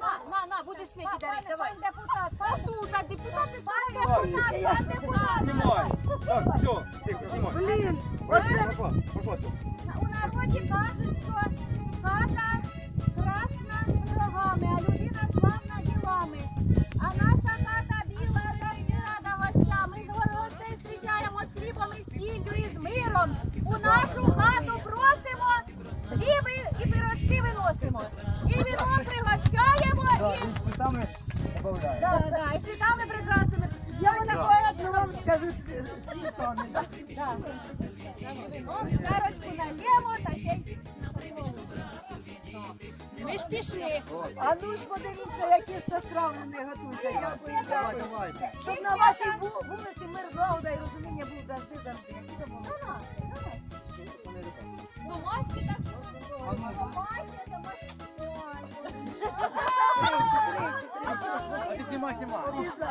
На, на, на, будеш світі дарити, давай. Пан депутат, пан Тут, а депутати Пан депутат, пан депутат. Знімай. Так, все, тихо, знімай. Блін, Пошла, пошла. у народі кажуть, що хата красна рогами, а людина славна ділами. А наша хата біла, завжди рада гостям. Ми з гостей зустрічаємо з хлібом і сіллю і з миром. У нашу хату просимо, хліби і пирожки виносимо. І пригощаємо, Цвітами добавляємо. Да, да, і цвітами прекрасними. Я вона поет, вам скажу цвітами. Да. Перочку нальємо та ще й Ми ж пішли. А ну ж подивіться, які ще страви не готуються. Я дякую. Щоб на вашій ву- вулиці мир, злагода і розуміння був завжди завжди. Які то? Домашні так. А а ти знімай, знімай. Тут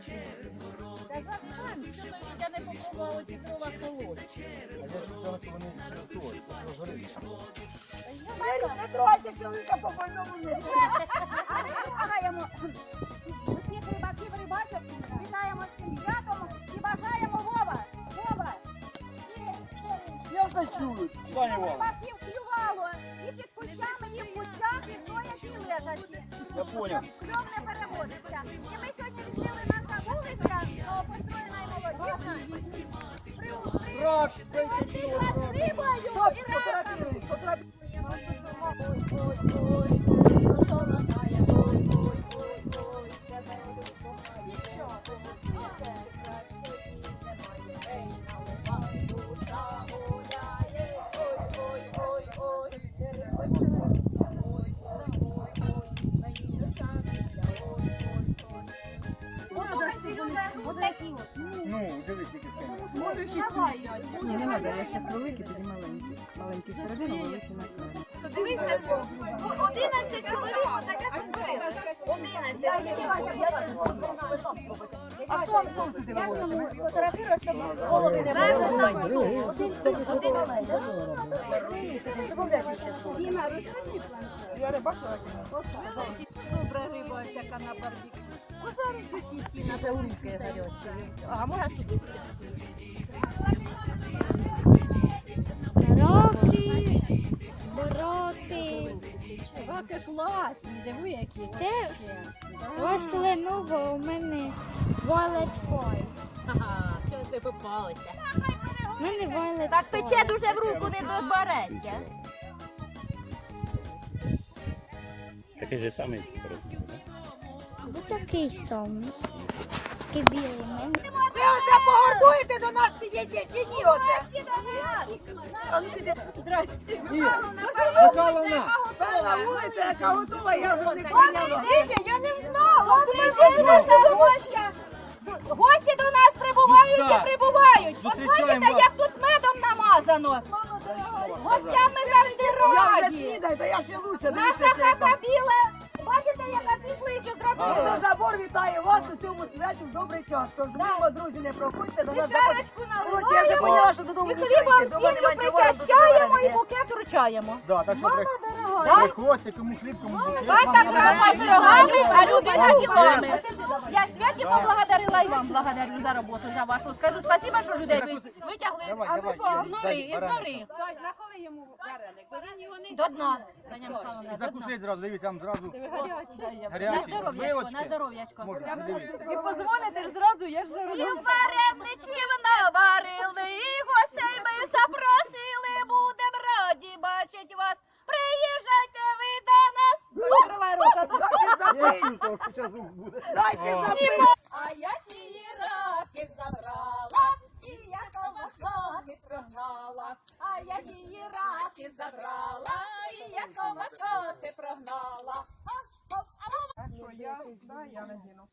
Та захван, що ми Вітя не попробували ті дрова колоти. Той. Не тройте чоловіка по больному не А ми вітаємо усіх рибаків, рибачок, вітаємо з цим святом і бажаємо Вова, Вова, Я вже чую. Пані Вова, рибаків клювало і під кущами, і в кущах, і стоять, і лежать. я поняв. Кльов не переводиться. І ми сьогодні вирішили rock, break Ну, дивись, які скинули. Ні, не треба, я зараз великі, тоді маленькі. Маленькі всередину, великі на краю. А хто вам сон туди виводить? Фотографіруй, щоб голови не було. Я рибак, Добра риба, ось яка на барбі. Пожарить ті на таурівки гарячі. А може туди Роки, бороки, Раки класні, диви які. Де? рослинова у мене валет фой. Ага, що ти попалися. У мене валет Так пече дуже в руку не добереться. Такий же самий? Ось такий самий. Такий білий. Ви оце погордуєте до нас підійти чи ні оце? Ну. Михайловна, Певна вулиця, яка готова, я вже не прийняла. Я не знала, гостя. Гості до нас прибувають і прибувають. От бачите, як тут медом намазано. Гостям ми завжди раді. Наша хата зробили. Забор вітає вас у цьому святі в добрий час. Тож мимо, друзі, не проходьте, до нас заходьте. Цукерочку я вже поняла, що додому І не хлібом причащаємо і букет вручаємо. Да, так що при- Да? приходьте, кому хліб, кому прямо не пирогами, а людина ділами. Я Святі поблагодарила і вам благодарю за роботу, за вашу. Скажу спасибо, що людей ви витягли. А що, Ігор, нори, із нори. До дна. Таня Михайловна, до дна. Закусить зразу, дивіться, там зразу На здоров'ячко, на Вилочки. здоров'ячко. Можна, дивіться. І позвоните ж зразу, я ж І зараз. вареничів наварили, і гостей ми запросили, будем раді бачить вас. Приїжджайте ви до нас. Закривай рота. Я що зараз звук буде. О. А я ті раки забрала, і я коваслати прогнала. А я ті раки забрала, і я коваслати прогнала. Що я? Я надіну.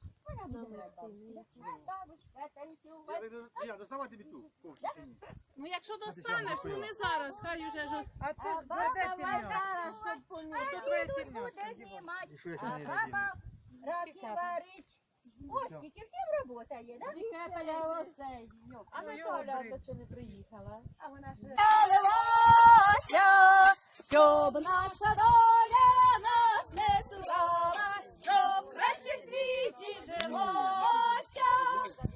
Я ту? Ну якщо достанеш, ну не зараз, хай уже ж. А це ж Баба сім'ячка, буде знімати, а баба раки варить. Ось, тільки всім робота є, да? Анатоля, а що не приїхала? А вона ж... щоб наша доля нас не сурала, щоб краще в світі жилося,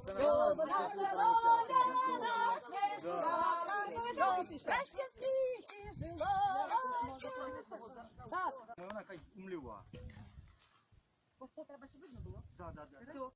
щоб наша доля нас не сурала, щоб краще Так, Вона ось треба, щоб видно було. Да, да, да.